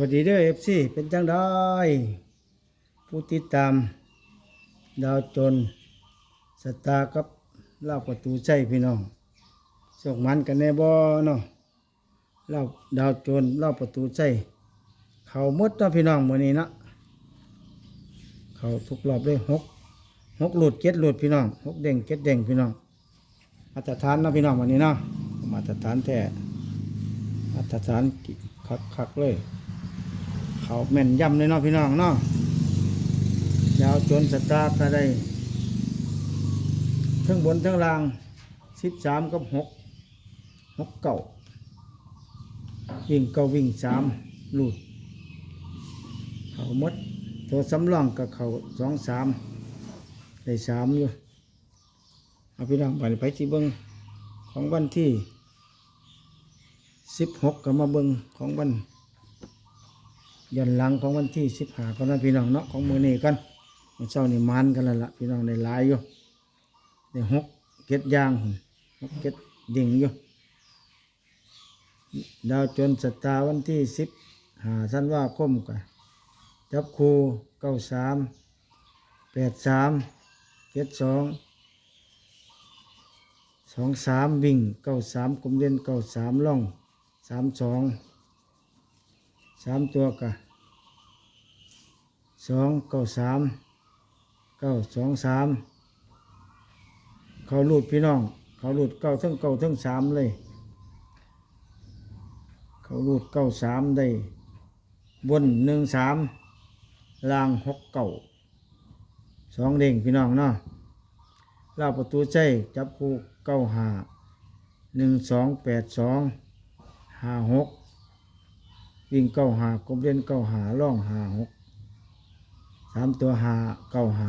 วัสดีเด้อเอฟซีเป็นจังได้ผู้ติดตาม ดาวจนสตาร์กับเล่าประตูใจพี่น้องส่งมันกันแน่บ่เนาะเล่าดาวจนเล่าประตูใจเขามดเนาะพี่น้องมื้อนี้นะเขาทุกรอบเลยหกหกหลุดเจ็ดหลุดพี่น้องหกเด้งเจ็ดเด้งพี่น้องมาตรฐานเนาะพี่น้องวันนี้เนาะมาตรฐานแท้มาตรฐานคักคักเลย เขาแม่นย่ำเลยเนาะพี่น้องเนาะยาวจนสตาร์ก็ได้ทั้งบนทั้งล่างสิบสามกับหกหกเก่าวิ่งเก่าวิ่งสามลูดเขาหมดตัวสำรองกับเขาสองสามได้สามอยู่เอาพี่น้องไปไปที่เบิ้งของวันที่สิบหกก็มาเบิ้งของวัน ยันหลังของวันที่สิบห้าก็นั้นพี่น้องเนาะของมือนี้กันมันเช้านี่มันกันแล้วล่ะพี่น้องในหลายอยู่ในหกเก็ดยางหกเก็ดดิ่งอยู่ดาวจนสตาวันที่สิบห้าธันว่าคมกันจับคูเก้าสามแปดสามเจ็ดสองสองสามวิ่งเก้าสามกลมเด่นเก้าสามล่องสามสองสามตัวกะ สองเก้าสามเก้าสองสามเขาหลุดพี่น้อง เขาหลุดเก้าทั้งเก้าทั้งสามเลย เขาหลุดเก้าสามได้ บนหนึ่งสามลางหกเก้าสองเด้งพี่น้องเนาะเล่าประตูใจจับคู่เก้าหาหนึ่งสองแปดสองห้าหกวิ่งเก้าหากลมเล่นเก้าหาล่องหาหก สามตัวหาเก้าหา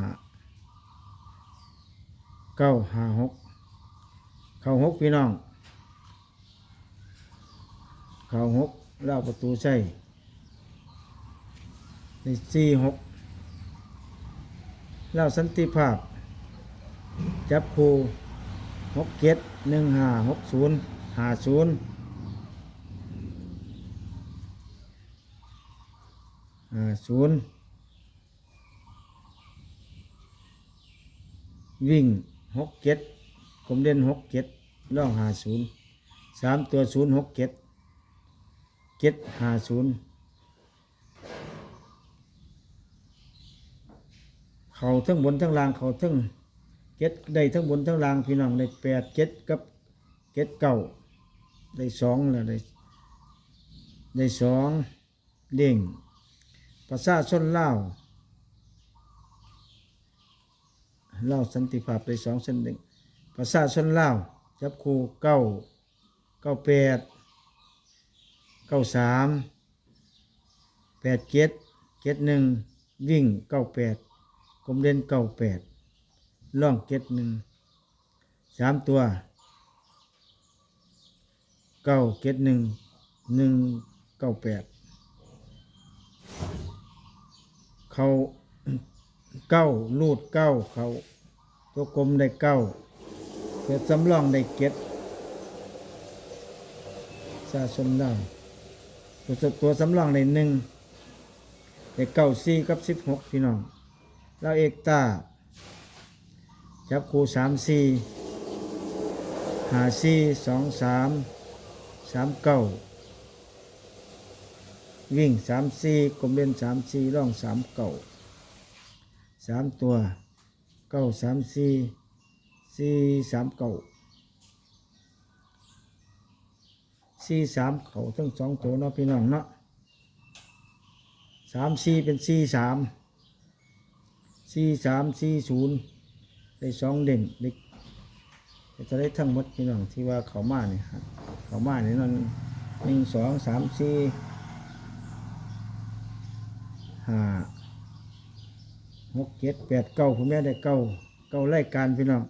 เก้าหาหกเข้าหกพี่น้อง เข้าหกเล่าประตูใช่ในสี่หกเล่าสันติภาพ จับคูหกเจ็ดหนึ่งห้าหกศูนย์ห้าศูนย์อ่าศูนย์ วิ่งหกเจ็ดกลมเด่นหกเจ็ดล่องหาศูนย์สามตัวศูนย์หกเจ็ดเจ็ดหาศูนย์เขาทั้งบนทั้งล่างเขาทั้งเจ็ดได้ทั้งบนทั้งล่างพี่น้องได้แปดเจ็ดกับเจ็ดเก้าได้สองแล้วได้ได้สองเด้งประชาชนล่า วลาสันติภาพไปสองเส้นหนึ่งประชาชนเล่าจับคูเก้าเก้าแปดเก้าสามแปดเจ็ดเจ็ดหนึ่งวิ่งเก้าแปดกลมเด่นเก้าแปดล่องเจ็ดหนึ่งสามตัวเก้าเจ็ดหนึ่งหนึ่งเก้าแปดเขา เก้าลูดเก้าเขาตัวกลมได้เก้าตัวสำรองได้เก็ดสะสมได้ตัวสตัวสำรองได้หนึ่งได้เก้าสี่กับสิบหกพี่น้องแล้วเอกตาจับคูสามสี่หาสี่สองสามสามเก้าวิ่งสามสี่กลมเล่นสามสี่ร่องสามเก่า สามตัวเก้าสามสี่สี่สามเก่าสี่สามเขาทั้งสองตัวเนาะพี่น้องเนาะสามสี่เป็นสี่สามสี่สามสี่ศูนย์ได้สองเด่นเด็กจะได้ทั้งหมดพี่น้องที่ว่าเขามาเนี่ยครับเขามาเนี่ยนั่นหนึ่งสองสามสี่ห้า หกเจ็ดแปดเก้าผมแม่ได้เก้าเก้ารายการพี่น้อง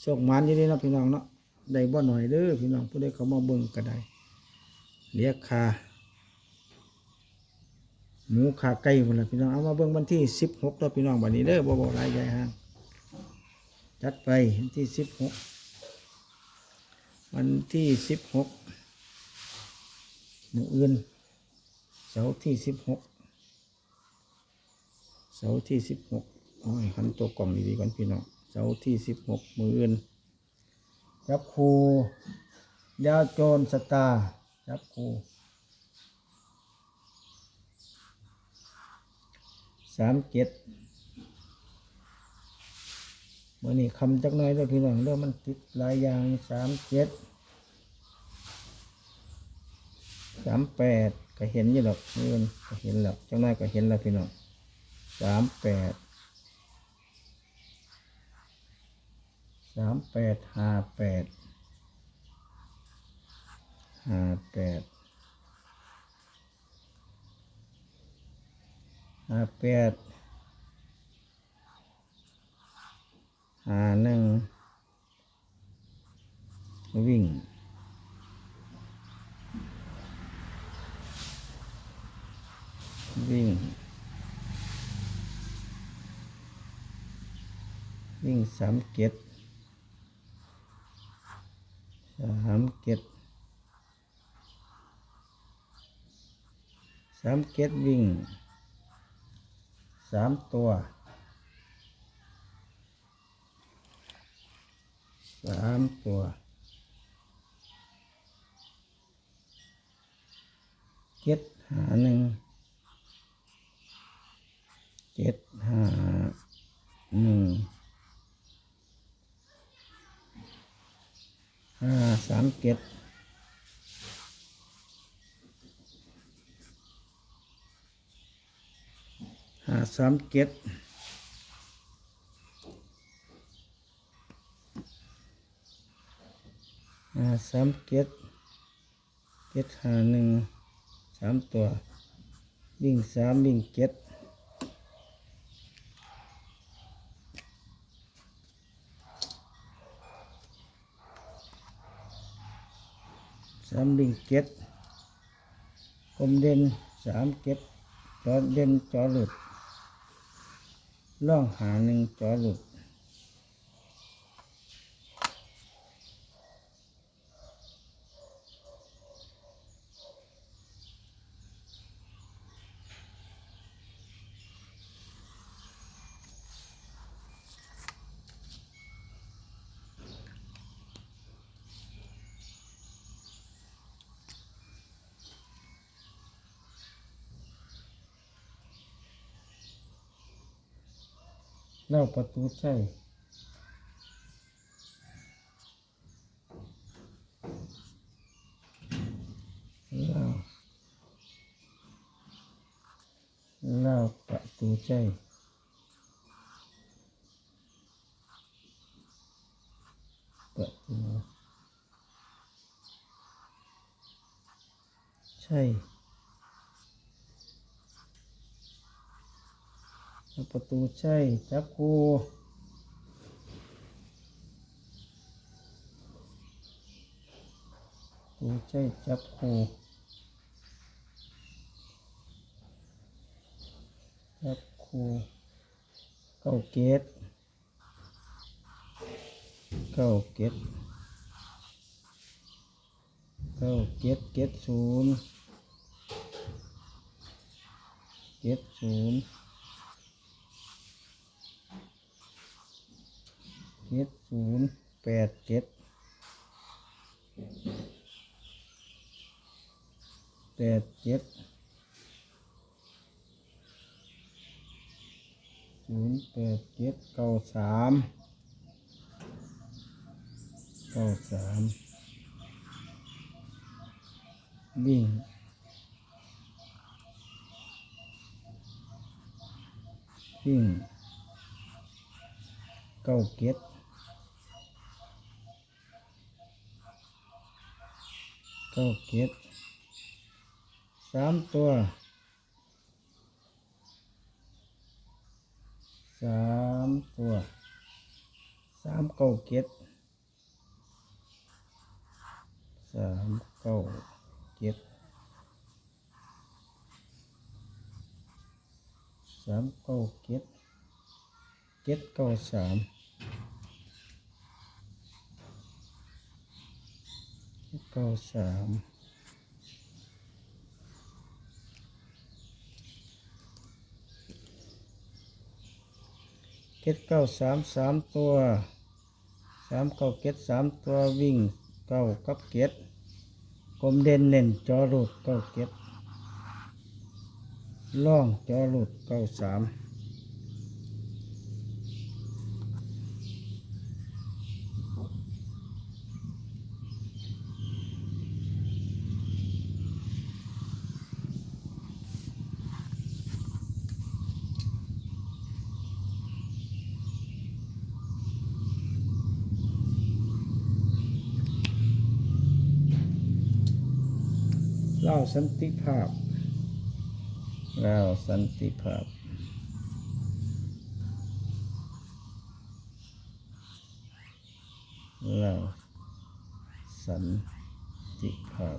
โชคหมันอยู่ดีเนาะพี่น้องเนาะได้บ่หน่อยเด้อพี่น้องผู้ใดเขามาเบิ่งก็ได้เรียกค่าหมูขาไก่หมดละพี่น้องเอามาเบิ่งวันที่สิบหกแล้วพี่น้องบัดนี้เด้อบ่บ่หลายใหญ่ฮะจัดไปวันที่สิบหกวันที่สิบหกมื้ออื่นเสาร์ที่สิบหก เสาร์ที่สิบหกโอ้ยหันตัวกล่องดีๆก่อนพี่น้องเสาร์ที่สิบหกมืออื่นจับครูยาโจรสตาร์จับครูสามเจ็ดมื่อนี้คำจักน้อยเด้อพี่น้องเด้องมันติดหลายอย่างสามเจ็ดสามแปดก็เห็นอยู่หรอกเงินก็เห็นแล้วจังน้อยก็เห็นแล้วพี่น้อง สามแปดสามแปดห้าแปดห้าแปดห้าแปดห้าหนึ่งวิ่งวิ่ง วิ่งสามเก็ดสามเก็ดสามเก็ดวิ่งสามตัวสามตัวเจ็ดหาหนึ่งเจ็ดห้าหนึ่ง ห้าสามเจ็ดห้าสามเจ็ดห้าสามเจ็ดเจ็ดห้าหนึ่งสามตัววิ่งสามวิ่งเจ็ดามลิงเก็ดกลมเด่นสามเก็ดจอเด่นจอหลุดล่องหาหนึ่งจอหลุด เล่าประตูใช่เล่าเล่าประตูใช่ประตูใช่ ประตูใช่จับครูประตูใช่จับครูจับครูเก้าเกตเก้าเกตเก้าเกตเกตศูนย์เกตศูนย์ เจ็ดศูนย์แปดเจ็ดแปดเจ็ดศูนย์แปดเจ็ดเก้าสามเก้าสามวิ่งวิ่งเก้าเจ็ด เก้าเก็ดสามตัวสามตัวสามเก้าเก็ดสามเก้าเจ็ดสามเก้าเก็ดเจ็ดเก้าสาม เก้าสามเก็ดเก้าสามสามตัวสามเก้าเก็ดสามตัววิ่งเก้ากับเก็ดกลมเด่นเน่นจอหลุดเก้าเก็ดล่องจอหลุดเก้าสาม สันติภาพเล่าสันติภาพเล่าสันติภาพ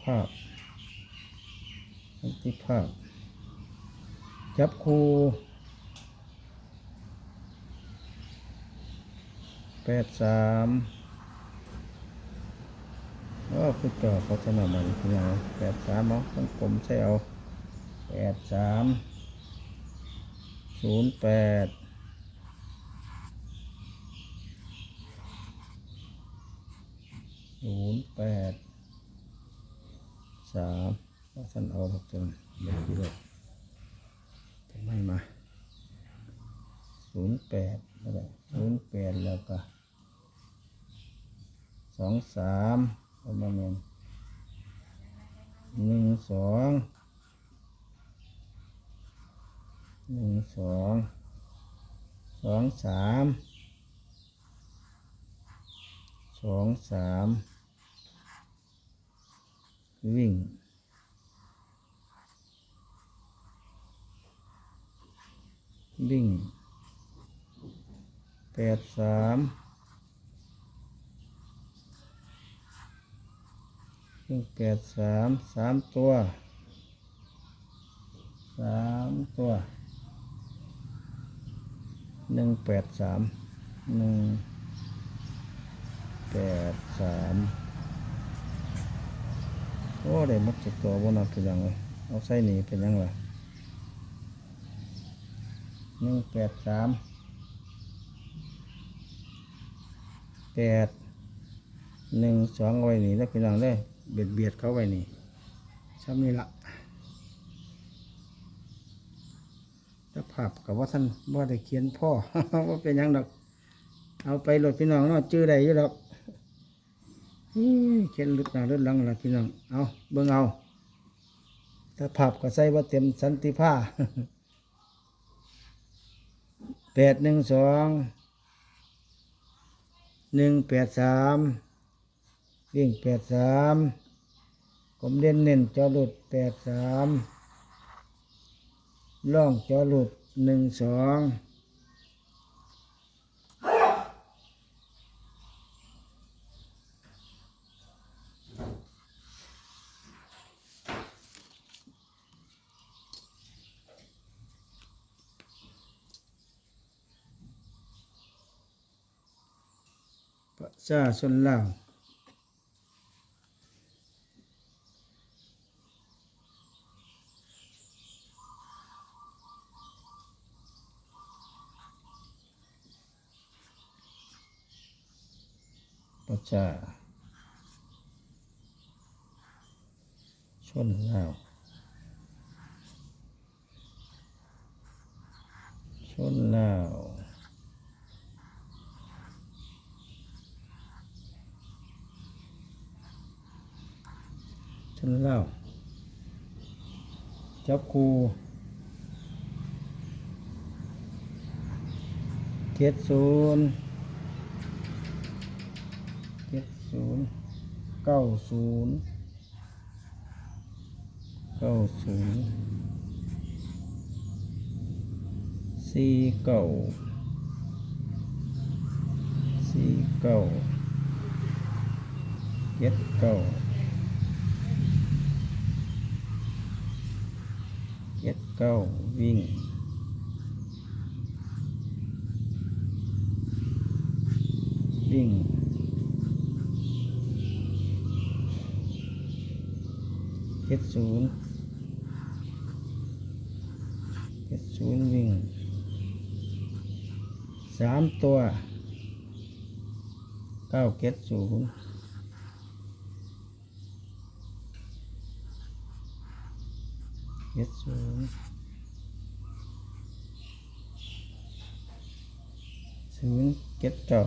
ภาพสันติภาพ จับคูแปดสามโอ้คือต่อเขาจะมามันคือยังแปดสามเอาต้องกลมใช่เอาแปดสามศูนย์แปดศูนย์แปดสามว่าท่านเอาหกจนเดี๋ยวกี่ดอก ทำไมมาศูนย์ แปดอะไรศูนย์แปดแล้วก็สองสามประมาณนั้นหนึ่งสองหนึ่งสองสองสามสองสามวิ่งวิ่ง แปดสามวิ่งแปดสามสามตัวสามตัวหนึ่งแปดสามหนึ่งแปดสามโอ้ได้มัดจากตัวบนนับเป็นยังเลยเอาใส่หนีเป็นยังไงหนึ่งแปดสาม แปดหนึ่งสองเอาไว้นี่แล้วพี่น้องเลยเบียดเบียดเขาไว้นี่ซ้ำนี่ละถ้าภาพกับว่าท่านว่าได้เขียนพ่อว่าเป็นยังดอก เอาไปหลดพี่น้องเนาะจื้อได้อยี่ดอกเขียนลึกหน้าลึกหลังละพี่น้อง เอาเบิ่งเอาถ้าภาพก็ใส่ว่าเต็มสันติภาพแปดหนึ่งสอง หนึ่งแปดสามวิ่งแปดสามผมเล่นเน้นจอหลุดแปดสามล่องจอหลุดหนึ่งสอง ชาชนลาวประชาชนลาวชนลาว ฉันเล่าจับครูเจ็ดศูนย์เจ็ดศูนย์เก้าศูนย์เก้าศูนย์สี่เก้าสี่เก้าเจ็ดเก้า เจ็ดเก้าวิ่งวิ่งเจ็ดศูนย์เจ็ดศูนย์วิ่งสามตัวเก้าเจ็ดศูนย์ เจ็ดศูนย์ศูนย์เจ็ดเก้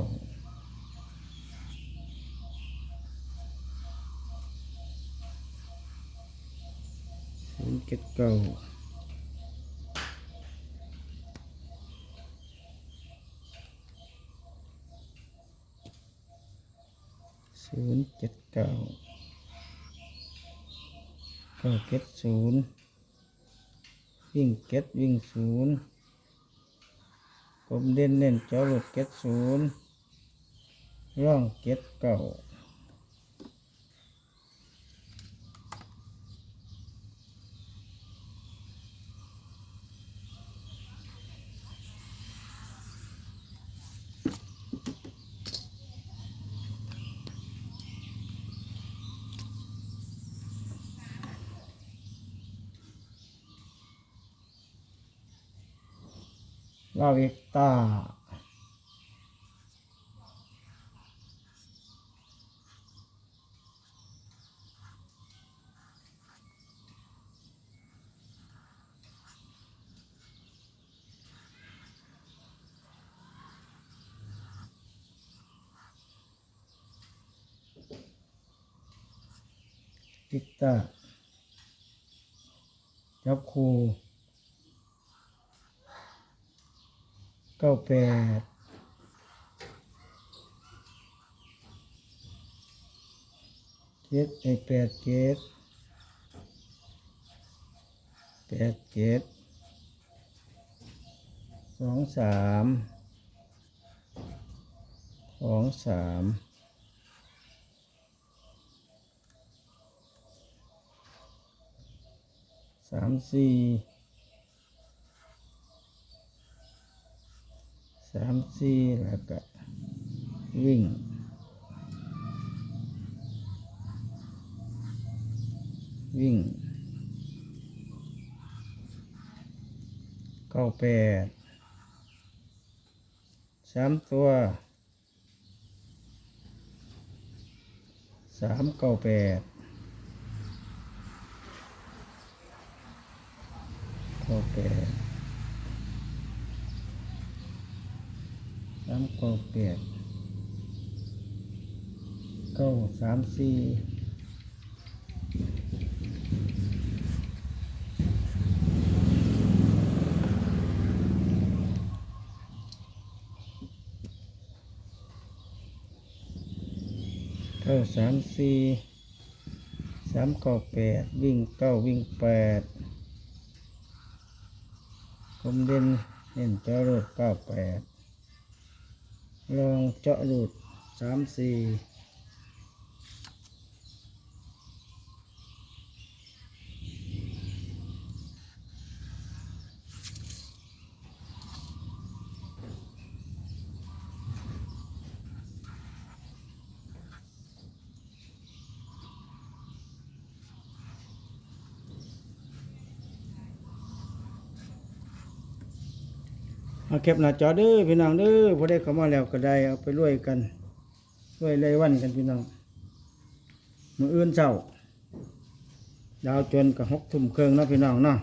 วิ่งเก็ตวิ่งศูนย์กลมเด่นเน่นเจ้าหลุดเก็ตศูนย์ร่องเก็ตเก้าลาเกตา ติกตาจับคู เก้าแปดเจ็ดไอแปดเจ็ดแปดเจ็ดสองสามสองสามสามสี่ สามสี่แล้วก็วิ่งวิ่งเก้าแปดสามตัวสามเก้าแปดเก้าแปดามเก้าแปดเก้าสามสี่เก้าสามสี่สามเก้าแปดวิ่งเก้าวิ่งแปดกลมเด่นเห็นเจ้ารถเก้าแปด ลองเจาะหลุดสามสี่ เอาเก็บหน้าจอเด้อพี่น้องเด้อพอได้เข้ามาแล้วก็ได้เอาไปรวยกันรวยเลยวันกันพี่น้องมืออื่นเช้าดาวจนกับหกทุ่มเครื่องนะพี่น้องเนาะ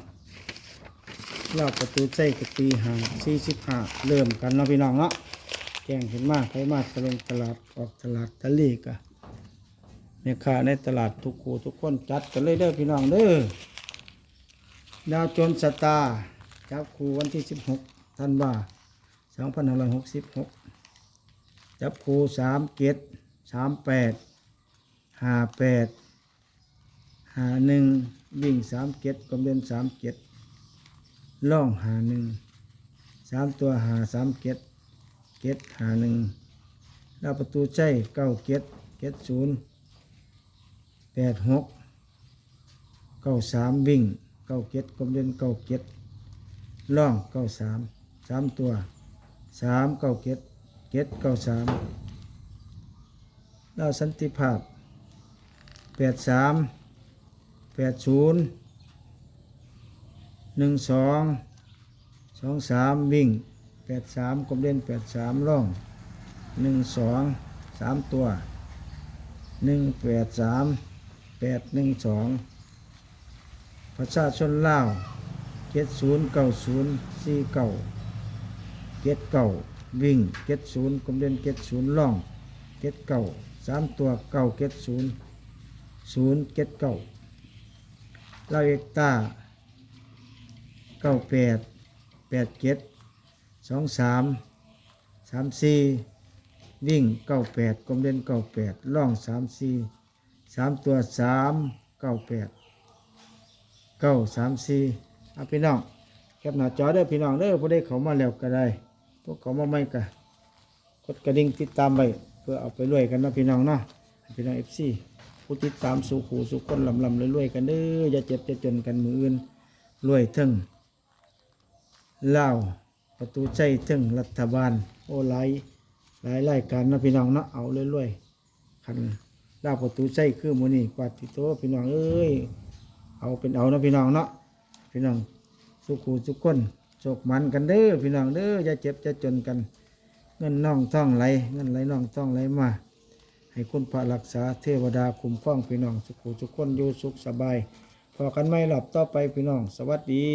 รอบประตูใจกับตีห่างสี่สิบห้าเริ่มกันนะพี่น้องเนาะแจ้งเห็นมาใครมาตะลงตลาดออกตลาดทะเลกะแม่ค้าในตลาดทุกคู่ทุกคนจัดกันเลยเด้อพี่น้องเด้อดาวจนสตาร์จับคู่วันที่สิบหก ท่านว่าสองพันห้าร้อยหกสิบหกจับคูสามเกตสามแปดห้าแปดห้าหนึ่งวิ่งสามเกตกลมเด่นสามเกตล่องหาหนึ่งสามตัวหาสามเกตเกตหาหนึ่งแล้วประตูใจเก้าเกตเกตศูนย์แปดหกเก้าสามวิ่งเก้าเกตกลมเด่นเก้าเกตล่องเก้าสาม สามตัวสามเก้าเก็ดเก็ดเก้าสามเล่าวสันติภาพแปดสามแปดศูนย์หนึ่งสองสองสามวิ่งแปดสามกลมเล่นแปดสามร่องหนึ่งสองสามตัวหนึ่งแปดสามแปดหนึ่งสองประชาชนลาวเจ็ดศูนย์เก้าศูนย์สี่เก้า เจ็ดเก้าวิ่งเจ็ดศูนย์กลมเล่นเจ็ดศูนย์ร่องเจ็ดเก้าสามตัวเก้าเจ็ดศูนย์ศูนย์เจ็ดเก้าลาเอกตาเก้าแปดแปดเจ็ดสองสามสามสี่วิ่งเก้าแปดกลมเล่นเก้าแปดร่องสามสี่สามตัวสามเก้าแปดเก้าสามสี่เอาพี่น้องแคปหน้าจอเด้อพี่น้องเด้อผู้ใดเขามาแล้วก็ได้ พวกเขามาไม่ก็กดกระดิ่งติดตามไว้เพื่อเอาไปรวยกันนะพี่น้องเนาะพี่น้องเอฟซีผู้ติดตามสู่ขู่สู่คนลำลำรวยๆกันเด้ออย่าเจ็บอย่าจนกันมืออื่นรวยทั้งเล่าประตูใจทั้งรัฐบาล โอ้หลายหลายรายการนะพี่น้องเนาะเอารวยๆคันเล่าประตูใจคือหมูนี่กวาดติโตพี่น้องเอ้ยเอาเป็นเอานะพี่น้องเนาะพี่น้องสุขูสุขคน โชคมันกันเด้อพี่น้องเด้อจะเจ็บจะจนกัน เงินน่องท่องไหลเงินไหลน่องท่องไหลมา ให้คุณพระรักษาเทวดาคุ้มครองพี่น้องสุขุสุขคนอยู่สุขสบายพอกันไม่หลับต่อไปพี่น้อง สวัสดี